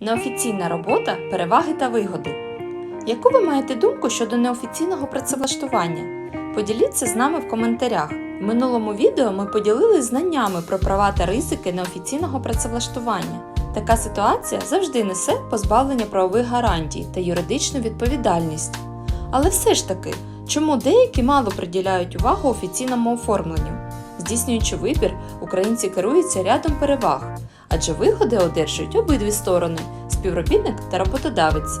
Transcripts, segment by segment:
Неофіційна робота переваги та вигоди. Яку ви маєте думку щодо неофіційного працевлаштування? Поділіться з нами в коментарях. В минулому відео ми поділилися знаннями про права та ризики неофіційного працевлаштування. Така ситуація завжди несе позбавлення правових гарантій та юридичну відповідальність. Але все ж таки, чому деякі мало приділяють увагу офіційному оформленню? Здійснюючи вибір, українці керуються рядом переваг, адже вигоди одержують обидві сторони співробітник та роботодавець.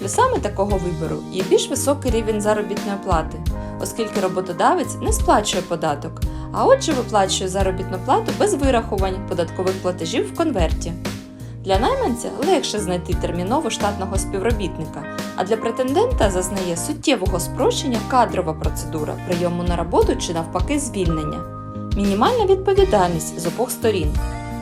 Плюсами такого вибору є більш високий рівень заробітної плати, оскільки роботодавець не сплачує податок, а отже виплачує заробітну плату без вирахувань податкових платежів в конверті. Для найманця легше знайти терміново штатного співробітника, а для претендента зазнає суттєвого спрощення кадрова процедура прийому на роботу чи навпаки звільнення. Мінімальна відповідальність з обох сторін.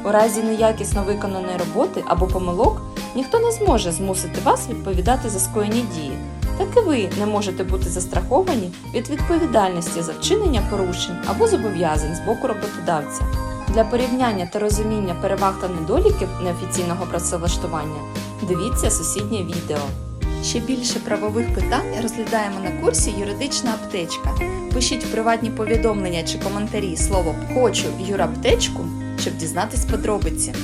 У разі неякісно виконаної роботи або помилок ніхто не зможе змусити вас відповідати за скоєні дії. Так і ви не можете бути застраховані від відповідальності за вчинення порушень або зобов'язань з боку роботодавця. Для порівняння та розуміння переваг та недоліків неофіційного працевлаштування дивіться сусіднє відео. Ще більше правових питань розглядаємо на курсі Юридична аптечка. Пишіть приватні повідомлення чи коментарі слово Хочу юраптечку, щоб дізнатись подробиці.